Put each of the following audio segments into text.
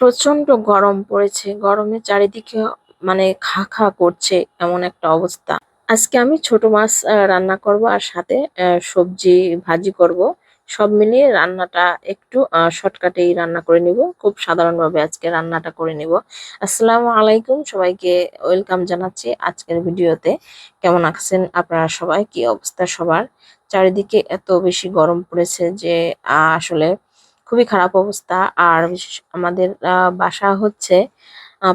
প্রচণ্ড গরম পড়েছে। গরমে চারিদিকে মানে খা খা করছে এমন একটা অবস্থা। আজকে আমি ছোট মাছ রান্না করব আর সাথে সবজি ভাজি করব। সব মিলিয়ে রান্নাটা একটু শর্টকাটেই রান্না করে নিব। খুব সাধারণভাবে আজকে রান্নাটা করে নিব। আসসালামু আলাইকুম সবাইকে। ওয়েলকাম জানাচ্ছি আজকের ভিডিওতে। কেমন আছেন আপনারা সবাই? কি অবস্থা সবার? চারিদিকে এত বেশি গরম পড়েছে যে আসলে খুবই খারাপ অবস্থা। আর আমাদের বাসা হচ্ছে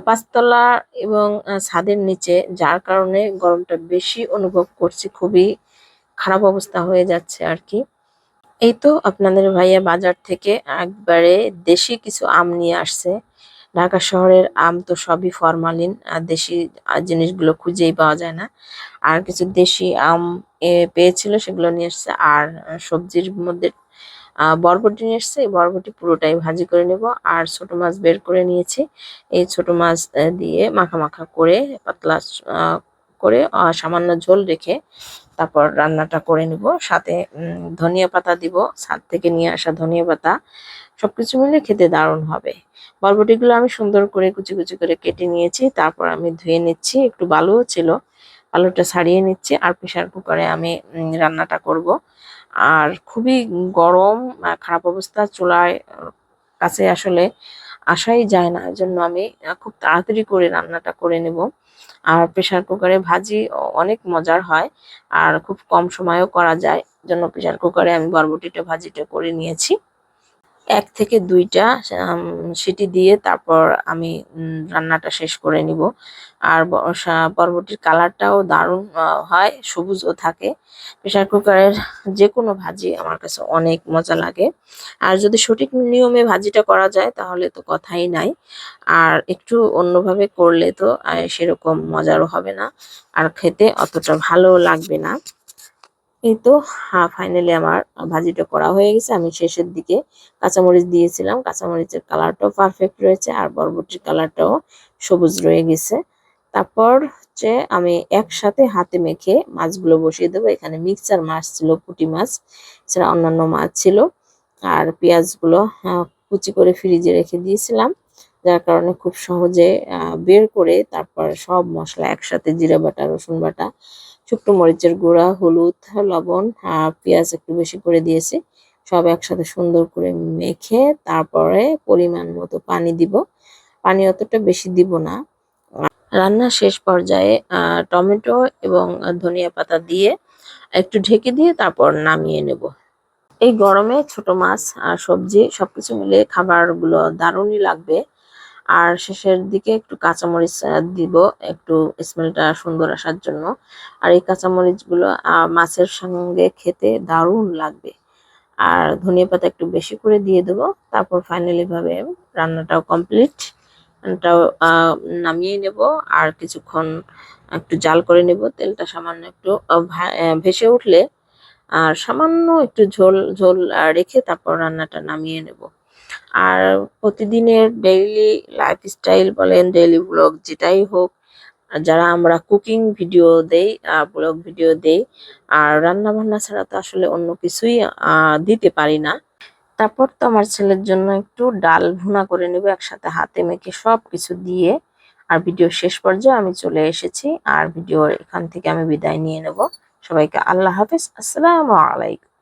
পাঁচতলা এবং ছাদের নিচে, যার কারণে গরমটা বেশি অনুভব করছি। খুবই খারাপ অবস্থা হয়ে যাচ্ছে আর কি এই তো আপনাদের ভাইয়া বাজার থেকে একবারে দেশি কিছু আম নিয়ে আসছে। ঢাকা শহরের আম তো সবই ফরমালিন আর দেশি জিনিসগুলো খুঁজেই পাওয়া যায় না। আর কিছু দেশি আম পেয়েছিল সেগুলো নিয়ে এসছে আর সবজির মধ্যে বরবটি নিয়ে এসছে। এই বরবটি পুরোটাই ভাজি করে নেব। আর ছোট মাছ বের করে নিয়েছি। এই ছোট মাছ দিয়ে মাখা মাখা করে, পাতলা করে সামান্য ঝোল রেখে তারপর রান্নাটা করে নিব। সাথে ধনিয়া পাতা দিব। ছাদ থেকে নিয়ে আসা ধনিয়া পাতা, সবকিছু মিলে খেতে দারুণ হবে। বরবটিগুলো আমি সুন্দর করে কুচি কুচি করে কেটে নিয়েছি। তারপর আমি ধুয়ে নিচ্ছি। একটু বালুও ছিল। আলুটা ছাড়িয়ে নিচ্ছি। আর প্রেশার কুকারে আমি রান্নাটা করব। আর খুবই গরম খারাপ অবস্থা চুলায় কাছে আসলে আসাই যায় না। জন্য আমি খুব তাড়াতাড়ি করে রান্নাটা করে নেব। আর প্রেশার কুকারে ভাজি অনেক মজার হয় আর খুব কম সময়ও করা যায়। জন্য প্রেশার কুকারে আমি বরবটিটা, ভাজিটা করে নিয়েছি। এক থেকে দুইটা সিটি দিয়ে তারপর আমি রান্নাটা শেষ করে নিব। আর বরবটির কালারটাও দারুণ হয়, সবুজও থাকে। প্রেসার কুকারের যে কোনো ভাজি আমার কাছে অনেক মজা লাগে। আর যদি সঠিক নিয়মে ভাজিটা করা যায় তাহলে তো কথাই নাই। আর একটু অন্যভাবে করলে তো সেরকম মজারও হবে না। আর খেতে অতটা ভালো লাগবে না। এই তো ফাইনালি আমার ভাজিটা করা হয়ে গেছে। আমি শেষের দিকে কাঁচামরিচ দিয়েছিলাম। কাঁচামরিচের কালারটাও পারফেক্ট রয়েছে আর বরবটির কালারটাও সবুজ রয়ে গেছে। তারপর হচ্ছে আমি একসাথে হাতে মেখে মাছগুলো বসিয়ে দেবো। এখানে মিক্সার মাছ ছিল, পুঁটি মাছ, এছাড়া অন্যান্য মাছ ছিল। আর পেঁয়াজগুলো কুচি করে ফ্রিজে রেখে দিয়েছিলাম। যার কারণে খুব সহজে বের করে তারপর সব মশলা একসাথে, জিরা বাটা, রসুন বাটা শুকনো মরিচের গুঁড়া, হলুদ, লবণ, আর পেঁয়াজ একটু বেশি করে দিয়েছি। সব একসাথে সুন্দর করে মেখে তারপরে পরিমাণ মতো পানি দিব। পানি অতটা বেশি দিব না। রান্নার শেষ পর্যায়ে টমেটো এবং ধনিয়া পাতা দিয়ে একটু ঢেকে দিয়ে তারপর নামিয়ে নেব। এই গরমে ছোট মাছ আর সবজি সবকিছু মিলে খাবারগুলো দারুণই লাগবে। আর শেষের দিকে একটু কাঁচামরিচ দিব। একটু স্মেলটা সুন্দর আসার জন্য। আর এই কাঁচামরিচগুলো মাছের সঙ্গে খেতে দারুণ লাগবে। আর ধনিয়া পাতা একটু বেশি করে দিয়ে দেবো। তারপর ফাইনালি ভাবে রান্নাটাও কমপ্লিট রান্নাটাও নামিয়ে নেব। আর কিছুক্ষণ একটু জাল করে নেব। তেলটা সামান্য একটু ভেসে উঠলে, আর সামান্য একটু ঝোল ঝোল রেখে তারপর রান্নাটা নামিয়ে নেব। আর প্রতিদিনের ডেইলি লাইফস্টাইল বলেন ডেইলি ব্লগ যেটাই হোক যারা আমরা কুকিং ভিডিও দেই ব্লগ ভিডিও দেই, আর রান্না বান্না ছাড়া তো আসলে অন্য কিছুই দিতে পারি না। তারপর তো আমার ছেলের জন্য একটু ডাল ভুনা করে নেব একসাথে হাতে মেখে সব কিছু দিয়ে। আর ভিডিও শেষ পর্যায়ে আমি চলে এসেছি, আর ভিডিও এখান থেকে আমি বিদায় নিয়ে নেব। সবাইকে আল্লাহ হাফেজ, আসসালামু আলাইকুম।